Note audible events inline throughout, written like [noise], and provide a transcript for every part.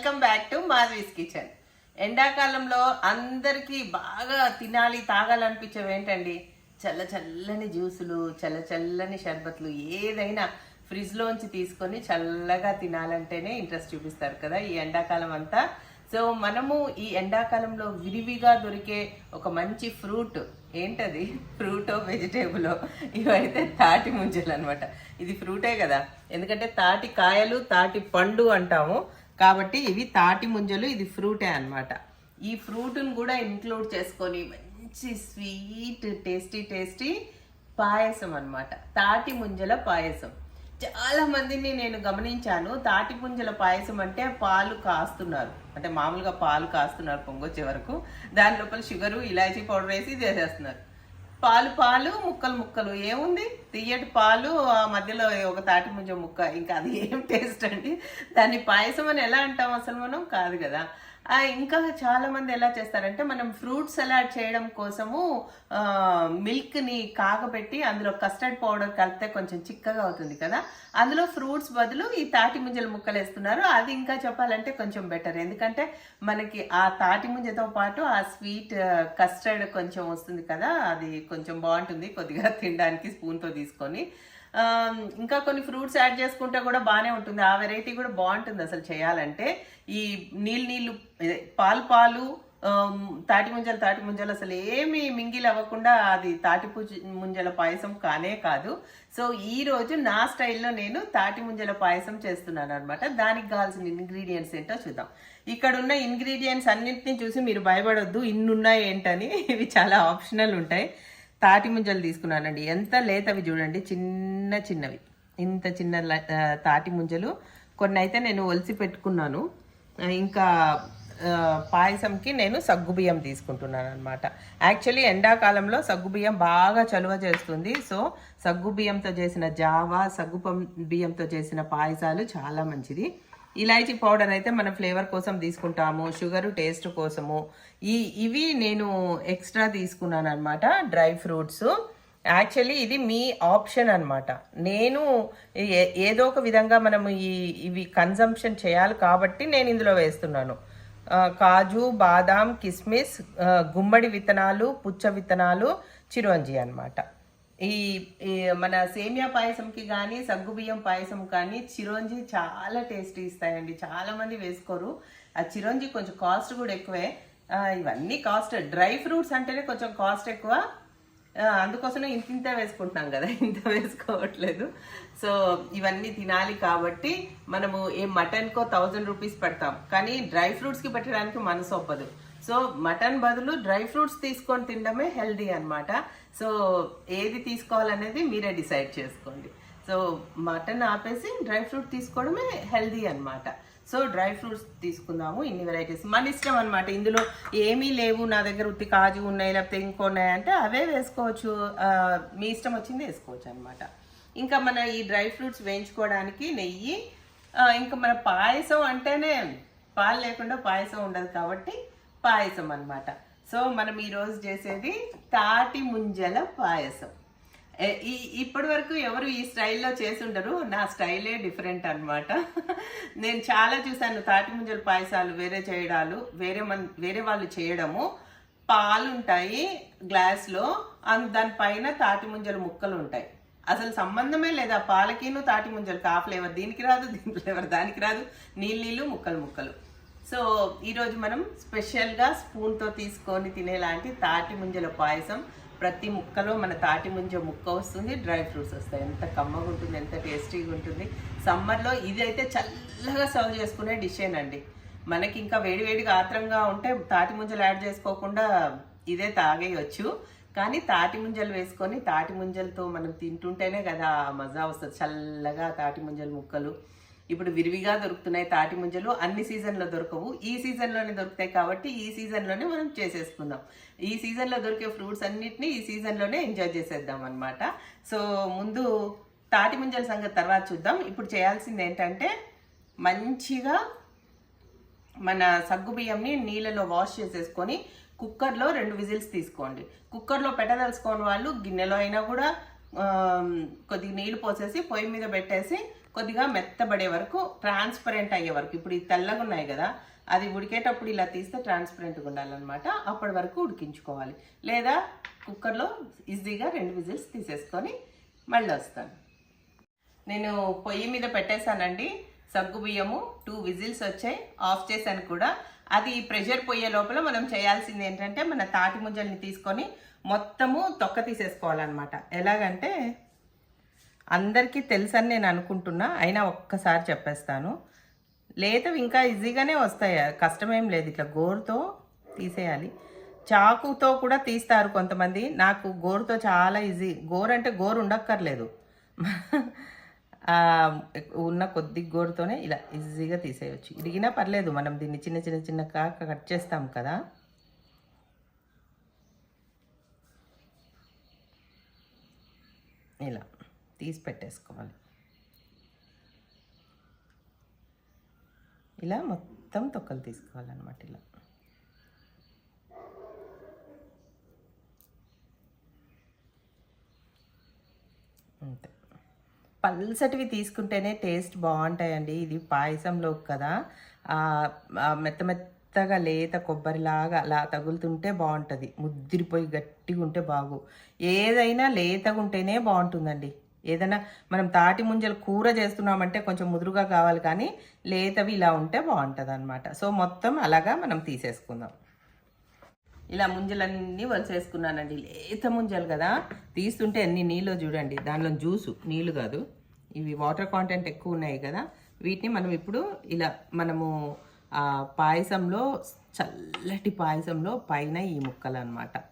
Welcome back to Madhavi's kitchen. ఎండాకాలంలో అందరికీ బాగా తినాలి తాగాలనిపించేవి ఏంటండి? చల్ల చల్లని జ్యూసులు చల్ల చల్లని షర్బత్లు ఏదైనా ఫ్రిడ్జ్లోంచి తీసుకొని చల్లగా తినాలంటేనే ఇంట్రెస్ట్ చూపిస్తారు కదా ఈ ఎండాకాలం అంతా. సో మనము ఈ ఎండాకాలంలో విరివిగా దొరికే ఒక మంచి ఫ్రూట్ ఏంటది? ఫ్రూటో వెజిటేబులో? ఇవైతే తాటి ముంజలు అనమాట ఇది ఫ్రూటే కదా. ఎందుకంటే తాటి కాయలు తాటి పండు అంటాము. కాబట్టి ఇవి తాటి ముంజలు ఇది ఫ్రూటే అన్నమాట. ఈ ఫ్రూట్ను కూడా ఇంక్లూడ్ చేసుకొని మంచి స్వీట్ టేస్టీ టేస్టీ పాయసం అన్నమాట. తాటి ముంజల పాయసం. చాలా మందిని నేను గమనించాను తాటి పుంజల పాయసం అంటే పాలు కాస్తున్నారు. అంటే మామూలుగా పాలు కాస్తున్నారు పొంగొచ్చే వరకు. దాని లోపల షుగరు ఇలాచీ పౌడర్ వేసి చేసేస్తున్నారు. పాలు పాలు ముక్కలు ముక్కలు. ఏముంది? తీయటి పాలు ఆ మధ్యలో ఒక తాటి ముంజ ముక్క. ఇంకా అది ఏం టేస్ట్ అండి? దాన్ని పాయసం అని ఎలా అంటాం అసలు మనం? కాదు కదా. ఇంకా చాలా మంది ఎలా చేస్తారంటే మనం ఫ్రూట్ సలాడ్ చేయడం కోసము మిల్క్ని కాగబెట్టి అందులో కస్టర్డ్ పౌడర్ కలిపితే కొంచెం చిక్కగా అవుతుంది కదా. అందులో ఫ్రూట్స్ బదులు ఈ తాటి ముంజల ముక్కలు వేస్తున్నారు. అది ఇంకా చెప్పాలంటే కొంచెం బెటర్. ఎందుకంటే మనకి ఆ తాటి ముంజతో పాటు ఆ స్వీట్ కస్టర్డ్ కొంచెం వస్తుంది కదా. అది కొంచెం బాగుంటుంది కొద్దిగా తినడానికి స్పూన్తో తీసుకొని. ఇంకా కొన్ని ఫ్రూట్స్ యాడ్ చేసుకుంటే కూడా బాగానే ఉంటుంది. ఆ వెరైటీ కూడా బాగుంటుంది అసలు చేయాలంటే. ఈ నీళ్ళు నీళ్ళు పాలు పాలు తాటి ముంజలు తాటి ముంజలు అసలు ఏమి మింగిల్ అవ్వకుండా అది తాటి ముంజల పాయసం కానే కాదు. సో ఈ రోజు నా స్టైల్లో నేను తాటి ముంజల పాయసం చేస్తున్నాను అనమాట దానికి కావాల్సిన ఇంగ్రీడియంట్స్ ఏంటో చూద్దాం. ఇక్కడ ఉన్న ఇంగ్రీడియంట్స్ అన్నింటినీ చూసి మీరు భయపడొద్దు. ఇన్ని ఉన్నాయి ఏంటని. ఇవి చాలా ఆప్షనల్ ఉంటాయి. తాటి ముంజలు తీసుకున్నానండి. ఎంత లేతవి చూడండి. చిన్న చిన్నవి. ఇంత చిన్న ల- తాటి ముంజలు. కొన్ని అయితే నేను ఒలిసి పెట్టుకున్నాను. ఇంకా పాయసంకి నేను సగ్గుబియ్యం తీసుకుంటున్నాను అనమాట యాక్చువల్లీ ఎండాకాలంలో సగ్గుబియ్యం బాగా చలువ చేస్తుంది. సో సగ్గుబియ్యంతో చేసిన జావా సగ్గు బియ్యంతో చేసిన పాయసాలు చాలా మంచిది. ఇలాచీ పౌడర్ అయితే మన ఫ్లేవర్ కోసం తీసుకుంటాము షుగర్ టేస్ట్ కోసము. ఈ ఇవి నేను ఎక్స్ట్రా తీసుకున్నాను అనమాట డ్రై ఫ్రూట్స్. యాక్చువల్లీ ఇది మీ ఆప్షన్ అనమాట నేను ఏ- ఏదో ఒక విధంగా మనం ఈ ఇవి కన్జంప్షన్ చేయాలి కాబట్టి నేను ఇందులో వేస్తున్నాను. కాజు బాదాం కిస్మిస్ గుమ్మడి విత్తనాలు పుచ్చ విత్తనాలు చిరోంజి అన్నమాట. ఈ మన సేమియా పాయసంకి కానీ సగ్గుబియ్యం పాయసం కానీ చిరోంజి చాలా టేస్టీ ఇస్తాయండి. చాలామంది వేసుకోరు. ఆ చిరోంజి కొంచెం కాస్ట్ కూడా ఎక్కువే. ఇవన్నీ కాస్ట్. డ్రై ఫ్రూట్స్ అంటేనే కొంచెం కాస్ట్ ఎక్కువ. అందుకోసమే ఇంత ఇంత వేసుకుంటున్నాం కదా. [laughs] ఇంత వేసుకోవట్లేదు. సో ఇవన్నీ తినాలి కాబట్టి మనము ఏ మటన్కో థౌజండ్ రూపీస్ పెడతాం. కానీ డ్రై ఫ్రూట్స్కి పెట్టడానికి మనసు ఒప్పదు. సో మటన్ బదులు డ్రై ఫ్రూట్స్ తీసుకొని తినడమే హెల్దీ అనమాట సో ఏది తీసుకోవాలనేది మీరే డిసైడ్ చేసుకోండి. సో మటన్ ఆపేసి డ్రై ఫ్రూట్ తీసుకోవడమే హెల్దీ అన్నమాట. సో డ్రై ఫ్రూట్స్ తీసుకుందాము ఇన్ని వెరైటీస్ మన ఇష్టం అనమాట ఇందులో ఏమీ లేవు నా దగ్గర ఉత్తి కాజు ఉన్నాయి లేకపోతే ఇంకో ఉన్నాయి అంటే అవే వేసుకోవచ్చు. మీ ఇష్టం వచ్చింది వేసుకోవచ్చు అనమాట ఇంకా మన ఈ డ్రై ఫ్రూట్స్ వేయించుకోవడానికి నెయ్యి ఇంకా మన పాయసం అంటేనే పాలు లేకుండా పాయసం ఉండదు కాబట్టి పాయసం అనమాట సో మనం ఈరోజు చేసేది తాటి ముంజల పాయసం. ఈ ఇప్పటి వరకు ఎవరు ఈ స్టైల్లో చేసి ఉండరు నా స్టైలే డిఫరెంట్ అన్నమాట. నేను చాలా చూసాను తాటి ముంజల పాయసాలు వేరే చేయడాలు వేరే మన వేరే వాళ్ళు చేయడము. పాలు ఉంటాయి గ్లాస్లో అండ్ దానిపైన తాటి ముంజల ముక్కలు ఉంటాయి. అసలు సంబంధమే లేదా పాలకిను తాటి ముంజలు ఆ ఫ్లేవర్ దీనికి రాదు దీని ఫ్లేవర్ దానికి రాదు. నీళ్ళు నీళ్ళు ముక్కలు ముక్కలు. సో ఈరోజు మనం స్పెషల్గా స్పూన్తో తీసుకొని తినేలాంటి తాటి ముంజల పాయసం. ప్రతి ముక్కలో మన తాటి ముంజ ముక్క వస్తుంది డ్రై ఫ్రూట్స్ వస్తాయి. ఎంత కమ్మగా ఉంటుంది ఎంత టేస్టీగా ఉంటుంది. సమ్మర్లో ఇదైతే చల్లగా సర్వ్ చేసుకునే డిషేనండి. మనకి ఇంకా వేడివేడిగా ఆత్రంగా ఉంటే తాటి ముంజలు యాడ్ చేసుకోకుండా ఇదే తాగేయచ్చు. కానీ తాటి ముంజలు వేసుకొని తాటి ముంజలతో మనం తింటుంటేనే కదా మజా వస్తుంది. చల్లగా తాటి ముంజలు ముక్కలు. ఇప్పుడు విరివిగా దొరుకుతున్నాయి తాటి ముంజలు. అన్ని సీజన్లో దొరకవు. ఈ సీజన్లోనే దొరుకుతాయి కాబట్టి ఈ సీజన్లోనే మనం చేసేసుకుందాం. ఈ సీజన్లో దొరికే ఫ్రూట్స్ అన్నిటినీ ఈ సీజన్లోనే ఎంజాయ్ చేసేద్దాం అనమాట సో ముందు తాటి ముంజల సంగతి తర్వాత చూద్దాం. ఇప్పుడు చేయాల్సింది ఏంటంటే మంచిగా మన సగ్గు బియ్యంని నీళ్ళలో వాష్ చేసేసుకొని కుక్కర్లో రెండు విజిల్స్ తీసుకోండి. కుక్కర్లో పెట్టదలుచుకోని వాళ్ళు గిన్నెలో అయినా కూడా కొద్దిగా నీళ్ళు పోసేసి పొయ్యి మీద పెట్టేసి కొద్దిగా మెత్తబడే వరకు ట్రాన్స్పరెంట్ అయ్యే వరకు. ఇప్పుడు ఈ తెల్లగా ఉన్నాయి కదా అది ఉడికేటప్పుడు ఇలా తీస్తే ట్రాన్స్పరెంట్గా ఉండాలన్నమాట. అప్పటి వరకు ఉడికించుకోవాలి. లేదా కుక్కర్లో ఈజీగా రెండు విజిల్స్ తీసేసుకొని మళ్ళీ వస్తాను. నేను పొయ్యి మీద పెట్టేశానండి. సగ్గు బియ్యము టూ విజిల్స్ వచ్చాయి. ఆఫ్ చేశాను కూడా. అది ప్రెషర్ పోయే లోపల మనం చేయాల్సింది ఏంటంటే మన తాటి ముంజల్ని తీసుకొని మొత్తము తొక్క తీసేసుకోవాలన్నమాట. ఎలాగంటే అందరికీ తెలుసని నేను అనుకుంటున్నా. అయినా ఒక్కసారి చెప్పేస్తాను. లేతవి ఇంకా ఈజీగానే వస్తాయి. కష్టమేం లేదు. ఇట్లా గోరుతో తీసేయాలి. చాకుతో కూడా తీస్తారు కొంతమంది. నాకు గోరుతో చాలా ఈజీ. గోరు అంటే గోరు ఉండక్కర్లేదు. ఉన్న కొద్ది గోరుతోనే ఇలా ఈజీగా తీసేయచ్చు. ఇరిగినా పర్లేదు. మనం దీన్ని చిన్న చిన్న చిన్న కాక కట్ చేస్తాం కదా. ఇలా. తీసి పెట్టేసుకోవాలి. ఇలా మొత్తం తొక్కలు తీసుకోవాలన్నమాట ఇలా. అంతే. పల్సటివి తీసుకుంటేనే టేస్ట్ బాగుంటాయండి. ఇది పాయసంలో కదా. మెత్త మెత్తగా లేత కొబ్బరిలాగా అలా తగులుతుంటే బాగుంటుంది. ముద్దిరిపోయి గట్టిగా ఉంటే బాగు ఏదైనా లేతగా ఉంటేనే బాగుంటుందండి. ఏదైనా మనం తాటి ముంజలు కూర చేస్తున్నామంటే కొంచెం ముదురుగా కావాలి కానీ లేతవి ఇలా ఉంటే బాగుంటుంది అనమాట సో మొత్తం అలాగా మనం తీసేసుకుందాం. ఇలా ముంజలన్నీ వలసేసుకున్నానండి. లేత ముంజలు కదా. తీస్తుంటే ఎన్ని నీళ్ళు చూడండి. దానిలో జ్యూసు నీళ్ళు కాదు. ఇవి వాటర్ కాంటెంట్ ఎక్కువ ఉన్నాయి కదా. వీటిని మనం ఇప్పుడు ఇలా మనము ఆ పాయసంలో చల్లటి పాయసంలో పైన ఈ ముక్కలు అన్నమాట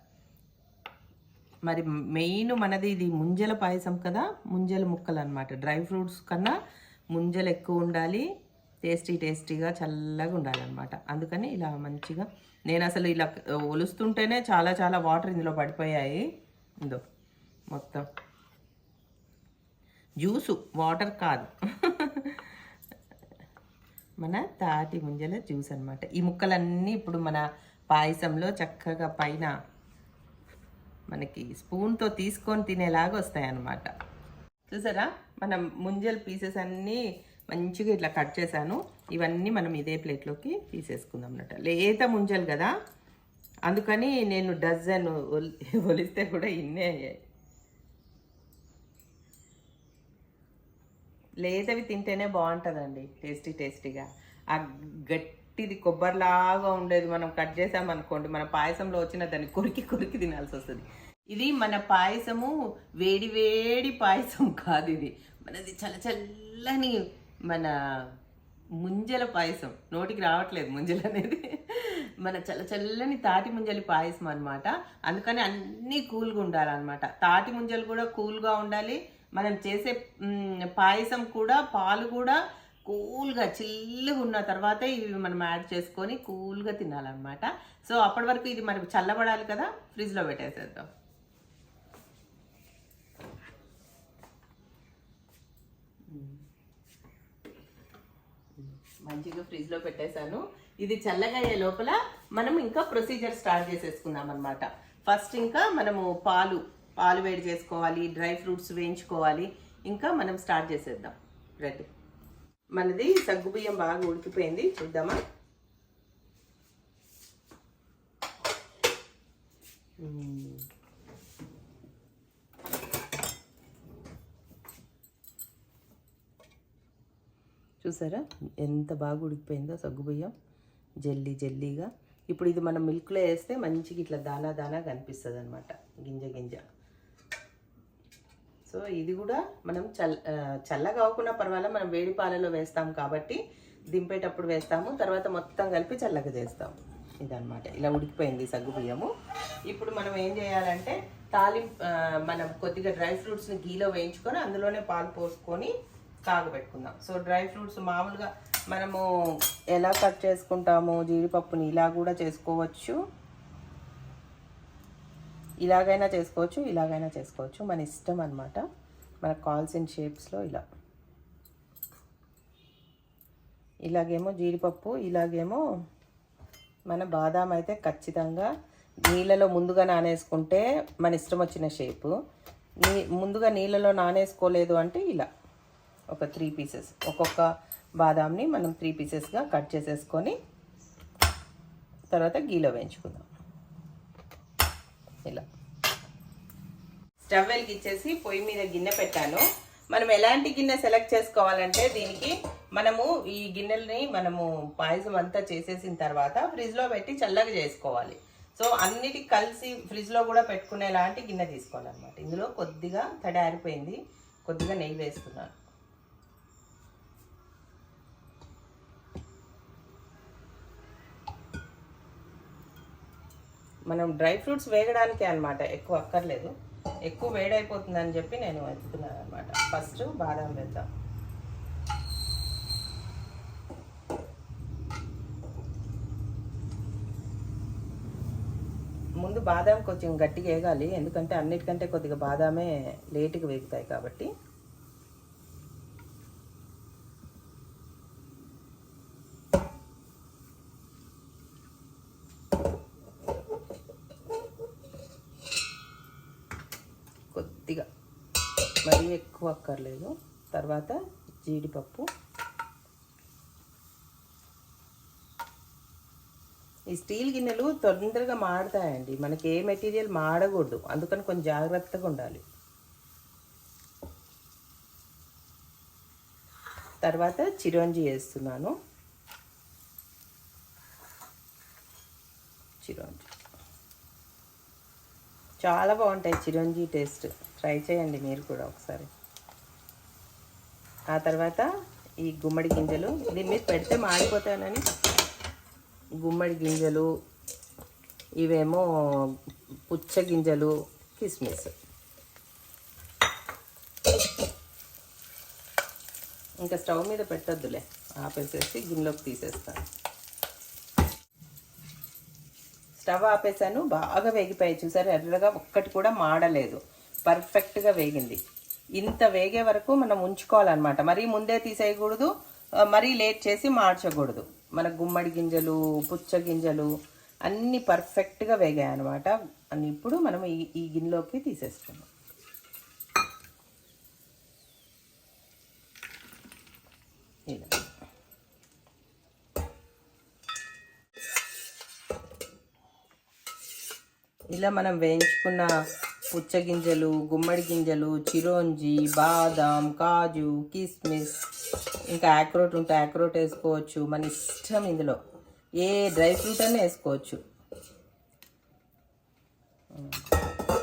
మరి మెయిన్ మనది ఇది ముంజల పాయసం కదా ముంజల ముక్కలు అనమాట డ్రై ఫ్రూట్స్ కన్నా ముంజలు ఎక్కువ ఉండాలి టేస్టీ టేస్టీగా చల్లగా ఉండాలన్నమాట అందుకని ఇలా మంచిగా నేను అసలు ఇలా ఒలుస్తుంటేనే చాలా చాలా వాటర్ ఇందులో పడిపోయాయి. ఇందో మొత్తం. జ్యూసు వాటర్ కాదు. మన తాటి ముంజల జ్యూస్ అన్నమాట. ఈ ముక్కలన్నీ ఇప్పుడు మన పాయసంలో చక్కగా పైన మనకి స్పూన్తో తీసుకొని తినేలాగా వస్తాయి అన్నమాట చూసారా? మనం ముంజల్ పీసెస్ అన్నీ మంచిగా ఇట్లా కట్ చేశాను. ఇవన్నీ మనం ఇదే ప్లేట్లోకి తీసేసుకుందాం అన్నమాట. లేత ముంజలు కదా? అందుకని నేను డజన్ ఒలిస్తే కూడా ఇన్నే అయ్యాయి. లేతవి తింటేనే బాగుంటుందండి. టేస్టీ టేస్టీగా. ఆ గట్టిది కొబ్బరిలాగా ఉండేది మనం కట్ చేసామనుకోండి మన పాయసంలో వచ్చిన దాన్ని కొరికి కొరికి తినాల్సి వస్తుంది. ఇది మన పాయసము వేడి వేడి పాయసం కాదు ఇది. మనది చల్ల చల్లని మన ముంజల పాయసం. నోటికి రావట్లేదు ముంజలు అనేది. మన చల్ల చల్లని తాటి ముంజలి పాయసం అనమాట అందుకని అన్నీ కూల్గా ఉండాలన్నమాట. తాటి ముంజలు కూడా కూల్గా ఉండాలి. మనం చేసే పాయసం కూడా పాలు కూడా కూల్గా చిల్లుగా ఉన్న తర్వాత ఇవి మనం యాడ్ చేసుకొని కూల్గా తినాలన్నమాట. సో అప్పటి వరకు ఇది మనకు చల్లబడాలి కదా ఫ్రిడ్జ్లో పెట్టేసేద్దాం. మంచిగా ఫ్రిడ్జ్లో పెట్టేశాను. ఇది చల్లగా అయ్యే లోపల మనం ఇంకా ప్రొసీజర్ స్టార్ట్ చేసేసుకుందాం అనమాట ఫస్ట్ ఇంకా మనము పాలు పాలు వేడి చేసుకోవాలి డ్రై ఫ్రూట్స్ వేయించుకోవాలి. ఇంకా మనం స్టార్ట్ చేసేద్దాం. రెడీ. మనది సగ్గుబియ్యం బాగా ఉడికిపోయింది. చూద్దామా? చూసారా? ఎంత బాగా ఉడికిపోయిందో సగ్గుబియ్యం జల్లీ జల్లీగా. ఇప్పుడు ఇది మనం మిల్క్లో వేస్తే మంచిగా ఇట్లా దానా దానా కనిపిస్తుంది అనమాట గింజ గింజ. సో ఇది కూడా మనం చల్ ఆ, చల్లగా అవ్వకుండా పర్వాలేదు మనం వేడి పాలలో వేస్తాం కాబట్టి దింపేటప్పుడు వేస్తాము తర్వాత మొత్తం కలిపి చల్లగా చేస్తాము ఇదనమాట ఇలా ఉడికిపోయింది సగ్గు బియ్యము. ఇప్పుడు మనం ఏం చేయాలంటే తాలిం మనం కొద్దిగా డ్రై ఫ్రూట్స్ని గీలో వేయించుకొని అందులోనే పాలు పోసుకొని కాగబెట్టుకుందాం. సో డ్రై ఫ్రూట్స్ మామూలుగా మనము ఎలా కట్ చేసుకుంటాము జీడిపప్పుని ఇలా కూడా చేసుకోవచ్చు. ఇలాగైనా చేసుకోవచ్చు ఇలాగైనా చేసుకోవచ్చు. మన ఇష్టం అనమాట మనకు కావాల్సిన షేప్స్లో ఇలా. ఇలాగేమో జీడిపప్పు ఇలాగేమో మన బాదాం అయితే ఖచ్చితంగా నీళ్ళలో ముందుగా నానేసుకుంటే మన ఇష్టం వచ్చిన షేపు. నీ ముందుగా నీళ్ళలో నానేసుకోలేదు అంటే ఇలా. ఒక త్రీ పీసెస్. ఒక్కొక్క బాదాంని మనం త్రీ పీసెస్గా కట్ చేసేసుకొని తర్వాత గీలో వేయించుకుందాం. ఇలా. స్టవ్ వెలిగించేసి పొయ్యి మీద గిన్నె పెట్టాను. మనం ఎలాంటి గిన్నె సెలెక్ట్ చేసుకోవాలంటే దీనికి మనము ఈ గిన్నెలని మనము పాయసం అంతా చేసేసిన తర్వాత ఫ్రిడ్జ్లో పెట్టి చల్లగా చేసుకోవాలి. సో అన్నిటి కలిసి ఫ్రిడ్జ్లో కూడా పెట్టుకునేలాంటి గిన్నె తీసుకోవాలన్నమాట. ఇందులో కొద్దిగా తడి ఆరిపోయింది. కొద్దిగా నెయ్యి వేస్తున్నాను. మనం డ్రై ఫ్రూట్స్ వేగడానికే అన్నమాట. ఎక్కువ అక్కర్లేదు. ఎక్కువ వేడైపోతుందని చెప్పి నేను ఎత్తుకున్నాను అనమాట ఫస్ట్ బాదం వేద్దాం. ముందు బాదాం కొంచెం గట్టిగా వేగాలి ఎందుకంటే అన్నిటికంటే కొద్దిగా బాదామే లేటుగా వేగుతాయి కాబట్టి కొద్దిగా మరీ అక్కర్లేదు. తర్వాత జీడిపప్పు. ఈ స్టీల్ గిన్నెలు తొందరగా మాడతాయండి. మనకి ఏ మెటీరియల్ మాడకూడదు. అందుకని కొంచెం జాగ్రత్తగా ఉండాలి. తర్వాత చిరోంజి వేస్తున్నాను. చిరోంజి. చాలా బాగుంటాయి చిరంజీ టేస్ట్. ట్రై చేయండి మీరు కూడా ఒకసారి. ఆ తర్వాత ఈ గుమ్మడి గింజలు దీని మీద పెడితే మాడిపోతానని గుమ్మడి గింజలు ఇవేమో పుచ్చ గింజలు కిస్మిస్. ఇంకా స్టవ్ మీద పెట్టద్దులే ఆపేసేసి గిన్నెలోకి తీసేస్తాను స్టవ్ ఆపేసాను బాగా వేగిపోయాయి. చూసారు ఎర్రగా ఒక్కటి కూడా మాడలేదు. పర్ఫెక్ట్గా వేగింది. ఇంత వేగే వరకు మనం ఉంచుకోవాలన్నమాట. మరీ ముందే తీసేయకూడదు మరీ లేట్ చేసి మార్చకూడదు. మన గుమ్మడి గింజలు పుచ్చ గింజలు అన్నీ పర్ఫెక్ట్గా వేగాయి అనమాట అని ఇప్పుడు మనం ఈ ఈ గిన్నెలోకి తీసేస్తున్నాం ఇలా ఇలా మనం వేయించుకున్న పుచ్చగింజలు గుమ్మడి గింజలు చిరోంజి బాదాం కాజు కిస్మిస్. ఇంకా యాక్రోట్ ఉంటే యాక్రోట్ వేసుకోవచ్చు. మన ఇష్టం ఇందులో. ఏ డ్రై ఫ్రూట్ అయినా వేసుకోవచ్చు.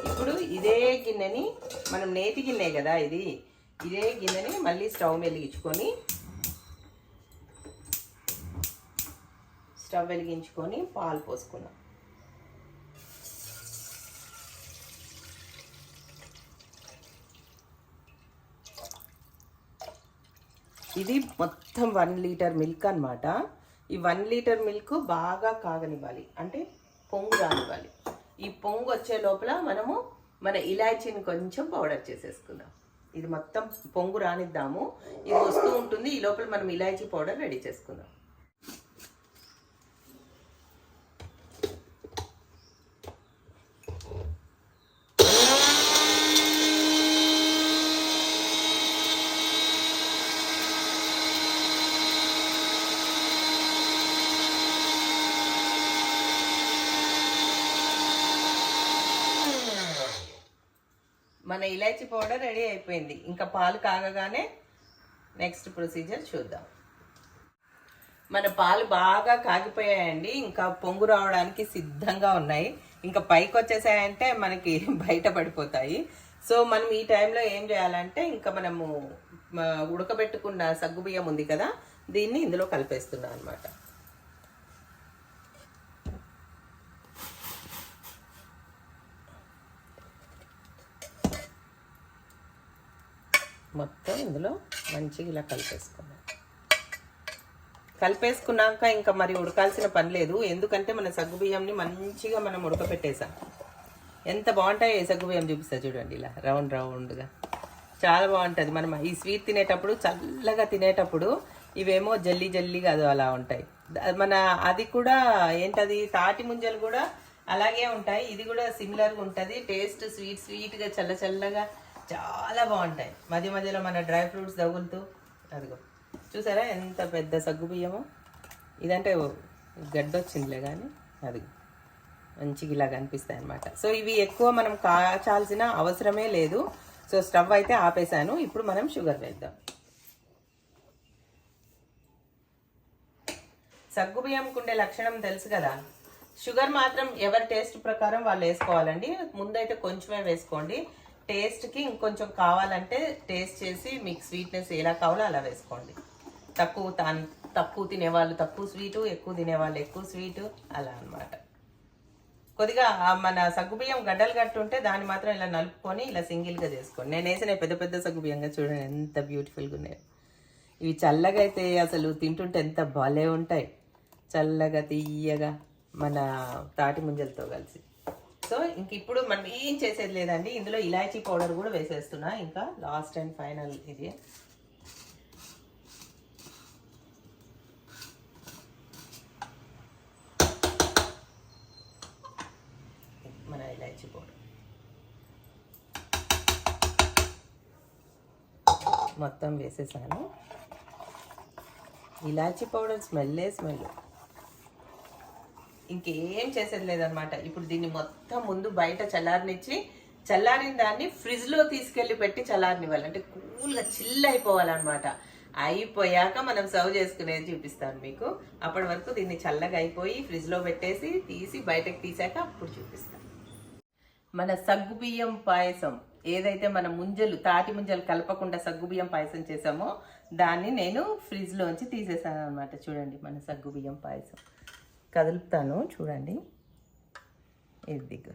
ఇప్పుడు ఇదే గిన్నెని మనం నేతి గిన్నె కదా ఇది. ఇదే గిన్నెని మళ్ళీ స్టవ్ వెలిగించుకొని స్టవ్ వెలిగించుకొని పాలు పోసుకున్నాం ఇది మొత్తం వన్ లీటర్ మిల్క్ అనమాట ఈ వన్ లీటర్ మిల్క్ బాగా కాగనివ్వాలి. అంటే పొంగు రానివ్వాలి. ఈ పొంగు వచ్చే లోపల మనము మన ఇలాచీని కొంచెం పౌడర్ చేసేసుకుందాం. ఇది మొత్తం పొంగు రానిద్దాము. ఇది వస్తూ ఉంటుంది. ఈ లోపల మనం ఇలాచీ పౌడర్ రెడీ చేసుకుందాం. మన ఇలాచి పౌడర్ రెడీ అయిపోయింది. ఇంకా పాలు కాగగానే నెక్స్ట్ ప్రొసీజర్ చూద్దాం. మన పాలు బాగా కాగిపోయాయండి. ఇంకా పొంగు రావడానికి సిద్ధంగా ఉన్నాయి. ఇంకా పైకి వచ్చేసాయంటే మనకి [laughs] బయట పడిపోతాయి. సో మనం ఈ టైంలో ఏం చేయాలంటే ఇంకా మనము ఉడకబెట్టుకున్న సగ్గుబియ్యం ఉంది కదా దీన్ని ఇందులో కలిపేస్తున్నాం అనమాట మొత్తం ఇందులో మంచిగా ఇలా కలిపేసుకున్నాం. కలిపేసుకున్నాక ఇంకా మరి ఉడకాల్సిన పని లేదు. ఎందుకంటే మన సగ్గుబియ్యంని మంచిగా మనం ఉడకపెట్టేసాం. ఎంత బాగుంటాయో ఈ సగ్గుబియ్యం చూపిస్తా చూడండి ఇలా రౌండ్ రౌండ్గా. చాలా బాగుంటుంది. మనం ఈ స్వీట్ తినేటప్పుడు చల్లగా తినేటప్పుడు ఇవేమో జల్లీ జల్లీగా అది అలా ఉంటాయి. మన అది కూడా ఏంటది? తాటి ముంజలు కూడా అలాగే ఉంటాయి. ఇది కూడా సిమిలర్గా ఉంటుంది. టేస్ట్ స్వీట్ స్వీట్గా చల్ల చల్లగా చాలా బాగుంటాయి. మధ్య మధ్యలో మన డ్రై ఫ్రూట్స్ తగులుతూ అదిగో చూసారా ఎంత పెద్ద సగ్గు బియ్యము? ఇదంటే గడ్డొచ్చిందిలే కానీ అదిగో మంచిగా ఇలా కనిపిస్తాయి అనమాట సో ఇవి ఎక్కువ మనం కాచాల్సిన అవసరమే లేదు. సో స్టవ్ అయితే ఆపేసాను ఇప్పుడు మనం షుగర్ వేద్దాం. సగ్గు ఉండే లక్షణం తెలుసు కదా. షుగర్ మాత్రం ఎవరి టేస్ట్ ప్రకారం వాళ్ళు వేసుకోవాలండి. ముందైతే కొంచెమే వేసుకోండి. టేస్ట్కి ఇంకొంచెం కావాలంటే టేస్ట్ చేసి మీకు స్వీట్నెస్ ఎలా కావాలో అలా వేసుకోండి. తక్కువ తక్కువ తినేవాళ్ళు తక్కువ స్వీటు ఎక్కువ తినేవాళ్ళు ఎక్కువ స్వీటు అలా అన్నమాట. కొద్దిగా మన సగ్గుబియ్యం గడ్డలు కట్టుంటే దాన్ని మాత్రం ఇలా నలుపుకొని ఇలా సింగిల్గా చేసుకోండి. నేను వేసిన పెద్ద పెద్ద సగ్గుబియ్యంగా చూడండి ఎంత బ్యూటిఫుల్గా ఉన్నాయి. ఇవి చల్లగా అయితే అసలు తింటుంటే ఎంత భలే ఉంటాయి. చల్లగా తీయగా మన తాటి ముంజలతో కలిసి. సో ఇంక ఇప్పుడు మనం ఏం చేసేది లేదండి. ఇందులో ఇలాచీ పౌడర్ కూడా వేసేస్తున్నా. ఇంకా లాస్ట్ అండ్ ఫైనల్ ఇది. మన ఇలాచీ పౌడర్. మొత్తం వేసేసాను. ఇలాచీ పౌడర్ స్మెల్లే స్మెల్. ఇంకేం చేసేది లేదనమాట. ఇప్పుడు దీన్ని మొత్తం ముందు బయట చల్లారనిచ్చి చల్లారిన దాన్ని ఫ్రిడ్జ్లో తీసుకెళ్ళి పెట్టి చల్లారనివ్వాలి. అంటే కూల్గా చిల్ అయిపోవాలన్నమాట అయిపోయాక మనం సర్వ్ చేసుకునేది చూపిస్తాను మీకు. అప్పటి వరకు దీన్ని చల్లగా అయిపోయి ఫ్రిడ్జ్లో పెట్టేసి తీసి బయటకు తీసాక అప్పుడు చూపిస్తాను. మన సగ్గుబియ్యం పాయసం ఏదైతే మన ముంజలు తాటి ముంజలు కలపకుండా సగ్గుబియ్యం పాయసం చేసామో దాన్ని నేను ఫ్రిడ్జ్లోంచి తీసేసాను అనమాట చూడండి మన సగ్గుబియ్యం పాయసం. కదులుతాను. చూడండి. ఇదిగో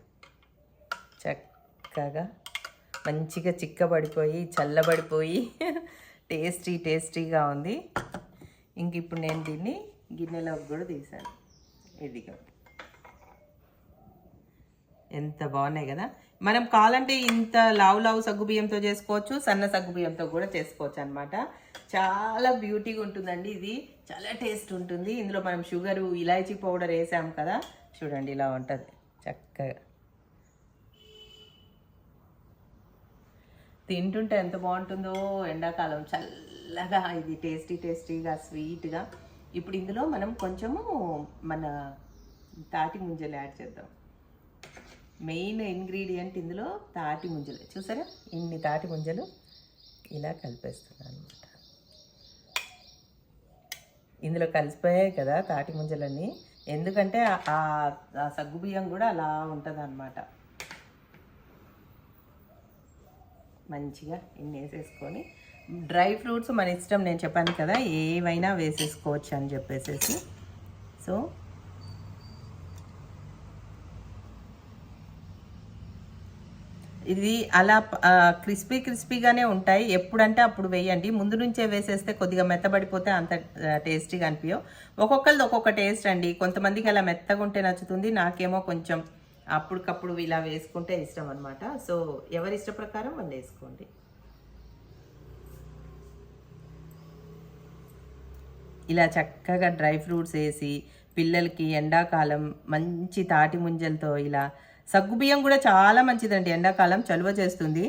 చక్కగా మంచిగా చిక్కబడిపోయి చల్లబడిపోయి [laughs] టేస్టీ టేస్టీగా ఉంది. ఇంక ఇప్పుడు నేను దీన్ని గిన్నెలోకి కూడా తీసాను. ఇదిగో. ఎంత బాగున్నాయి కదా. మనం కావాలంటే ఇంత లావు లావు సగ్గు బియ్యంతో చేసుకోవచ్చు సన్న సగ్గు బియ్యంతో కూడా చేసుకోవచ్చు అనమాట చాలా బ్యూటీగా ఉంటుందండి ఇది. చాలా టేస్ట్ ఉంటుంది. ఇందులో మనం షుగరు ఇలాచీ పౌడర్ వేసాం కదా. చూడండి ఇలా ఉంటుంది. చక్కగా. తింటుంటే ఎంత బాగుంటుందో ఎండాకాలం చల్లగా ఇది టేస్టీ టేస్టీగా స్వీట్గా ఇప్పుడు ఇందులో మనం కొంచెము మన తాటి ముంజలు యాడ్ చేద్దాం. మెయిన్ ఇంగ్రీడియంట్ ఇందులో తాటి ముంజలు. చూసారా? ఇన్ని తాటి ముంజలు ఇలా కలిపేస్తున్నాను. అనమాట ఇందులో కలిసిపోయాయి కదా తాటి ముంజలన్నీ. ఎందుకంటే ఆ- సగ్గు బియ్యం సగ్గుబియ్యం కూడా అలా ఉంటుంది అనమాట మంచిగా ఇన్ని వేసేసుకొని డ్రై ఫ్రూట్స్ మన ఇష్టం నేను చెప్పాను కదా ఏవైనా వేసేసుకోవచ్చు అని చెప్పేసేసి. సో ఇది అలా క్రిస్పీ క్రిస్పీగానే ఉంటాయి. ఎప్పుడంటే అప్పుడు వేయండి. ముందు నుంచే వేసేస్తే కొద్దిగా మెత్తబడిపోతే అంత టేస్టీగా అనిపించవు ఒక్కొక్కరిది ఒక్కొక్క టేస్ట్ అండి. కొంతమందికి అలా మెత్తగా ఉంటే నచ్చుతుంది. నాకేమో కొంచెం అప్పటికప్పుడు ఇలా వేసుకుంటే ఇష్టం అనమాట సో ఎవరి ఇష్ట ప్రకారం వాళ్ళు వేసుకోండి. ఇలా చక్కగా డ్రై ఫ్రూట్స్ వేసి పిల్లలకి ఎండాకాలం మంచి తాటి ముంజలతో ఇలా సగ్గుబియ్యం కూడా చాలా మంచిదండి. ఎండాకాలం చలువ చేస్తుంది.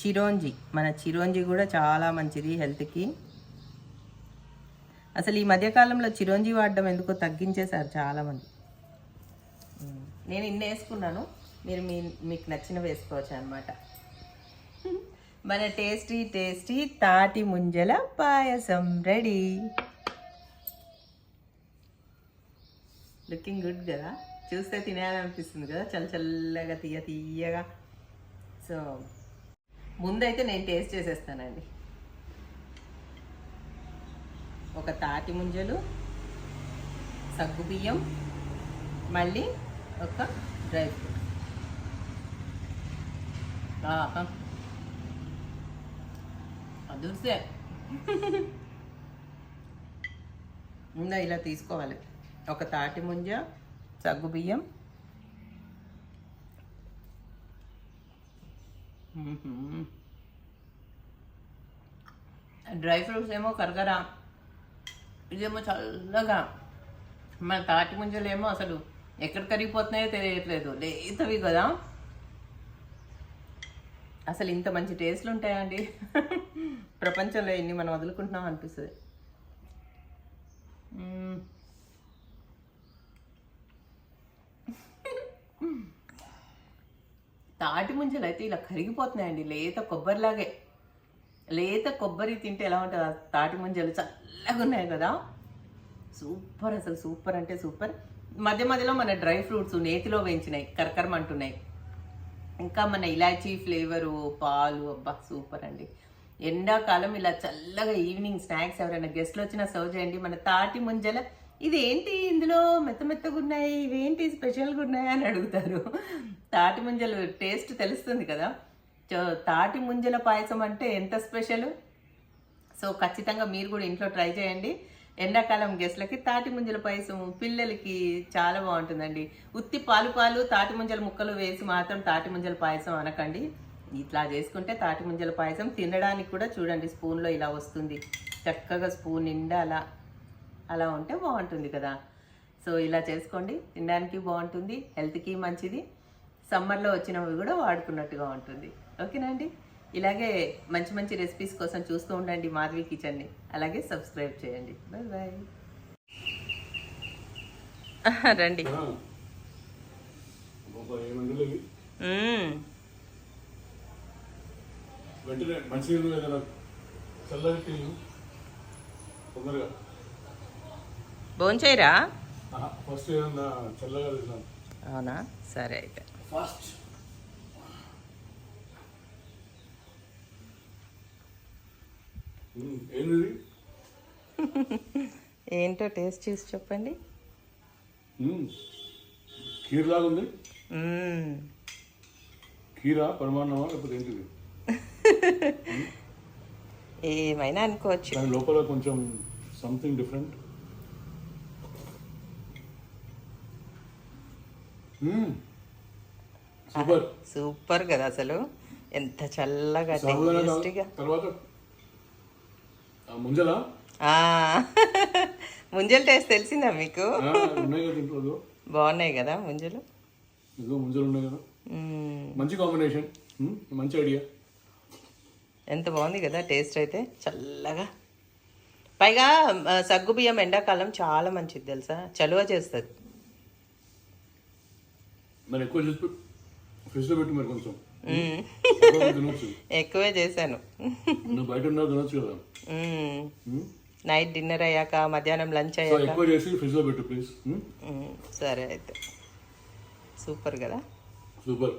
చిరోంజి మన చిరోంజి కూడా చాలా మంచిది హెల్త్కి. అసలు ఈ మధ్యకాలంలో చిరోంజి వాడడం ఎందుకో తగ్గించేశారు చాలామంది నేను ఇన్ని వేసుకున్నాను. మీరు మీ మీకు నచ్చిన వేసుకోవచ్చు అనమాట [laughs] మన టేస్టీ టేస్టీ తాటి ముంజల పాయసం. రెడీ. లుకింగ్ గుడ్ కదా. చూస్తే తినేయాలనిపిస్తుంది కదా. చల్ల చల్లగా తీయ తీయగా. సో ముందైతే నేను టేస్ట్ చేసేస్తానండి. ఒక తాటి ముంజలు సగ్గుబియ్యం మళ్ళీ ఒక డ్రై ఫ్రూట్. అదుర్సే. [laughs] ముందా ఇలా తీసుకోవాలి. ఒక తాటి ముంజ సగ్గు బియ్యం. డ్రై ఫ్రూట్స్ ఏమో కరగరా ఇదేమో చల్లగా. మన తాటి ముంజలు ఏమో అసలు ఎక్కడ కరిగిపోతున్నాయో తెలియట్లేదు. లేతవి కదా. అసలు ఇంత మంచి టేస్ట్లు ఉంటాయండి. ప్రపంచంలో ఎన్ని మనం వదులుకుంటున్నాం అనిపిస్తుంది. తాటి ముంజలు అయితే ఇలా కరిగిపోతున్నాయండి. లేత కొబ్బరిలాగే. లేత కొబ్బరి తింటే ఎలా ఉంటుంది? తాటి ముంజలు చల్లగా ఉన్నాయి కదా. సూపర్ అసలు సూపర్ అంటే సూపర్. మధ్య మధ్యలో మన డ్రై ఫ్రూట్స్ నేతిలో వేయించినాయి కరకరమంటున్నాయి ఇంకా మన ఇలాచీ ఫ్లేవరు పాలు అబ్బా సూపర్ అండి. ఎండాకాలం ఇలా చల్లగా ఈవినింగ్ స్నాక్స్ ఎవరైనా గెస్ట్లు వచ్చినా సర్వ్ చేయండి. మన తాటి ముంజల ఇది ఏంటి ఇందులో మెత్త మెత్తగా ఉన్నాయి? ఇవేంటి స్పెషల్గా ఉన్నాయి అని అడుగుతారు. తాటి ముంజలు టేస్ట్ తెలుస్తుంది కదా. చో- తాటి ముంజల పాయసం అంటే ఎంత స్పెషల్ సో ఖచ్చితంగా మీరు కూడా ఇంట్లో ట్రై చేయండి. ఎండాకాలం గెస్ట్లకి తాటి ముంజల పాయసం పిల్లలకి చాలా బాగుంటుందండి. ఉత్తి పాలు పాలు తాటి ముంజల ముక్కలు వేసి మాత్రం తాటి ముంజల పాయసం అనకండి. ఇట్లా చేసుకుంటే తాటి ముంజల పాయసం తినడానికి కూడా చూడండి స్పూన్లో ఇలా వస్తుంది. చక్కగా స్పూన్ నిండా అలా అలా ఉంటే బాగుంటుంది కదా. సో ఇలా చేసుకోండి. తినడానికి బాగుంటుంది హెల్త్కి మంచిది. సమ్మర్లో వచ్చినవి కూడా వాడుకున్నట్టుగా ఉంటుంది. ఓకేనా అండి? ఇలాగే మంచి మంచి రెసిపీస్ కోసం చూస్తూ ఉండండి మాధవి కిచెన్ని. అలాగే సబ్స్క్రైబ్ చేయండి. Bye bye. రండి. బాబా ఏమండలు ఇవి మ్మ్. వెంటనే మంచి నీళ్ళు ఏదైనా చల్లటి నీళ్ళు తొందరగా భోంచేయరా? అవునా? సరే అయితే. [laughs] ఏంటో టేస్ట్ చూసి చెప్పండి. కీర్ లాగా ఉంది. కీరా పరమాన్నమా లేకపోతే ఏంటిది? [laughs] ఏమైనా అనుకోవచ్చు. లోపల కొంచెం సంథింగ్ డిఫరెంట్ సూపర్. సూపర్ కదా అసలు. ఎంత చల్లగా తర్వాత ముంజల? ముంజల టేస్ట్ తెలిసిందా మీకు? బాగున్నాయి కదా ముంజలు? ముంజలు ఉన్నాయి కదా. మంచి కాంబినేషన్ మంచి ఐడియా ఎంత బాగుంది కదా టేస్ట్ అయితే. చల్లగా. పైగా సగ్గు బియ్యం ఎండాకాలం చాలా మంచిది తెలుసా? చలువ చేస్తుంది. మరి ఎక్కువ చేసి ఫ్రిడ్జ్లో పెట్టు మరి కొంచెం. తినొచ్చు. ఎక్కువే చేశాను. నువ్వు బయట ఉన్నా తినొచ్చు కదా? నైట్ డిన్నర్ అయ్యాక మధ్యాహ్నం లంచ్ అయ్యాక. ఎక్కువ చేసి ఫ్రిడ్జ్లో పెట్టు ప్లీజ్. సరే అయితే. సూపర్ కదా? సూపర్.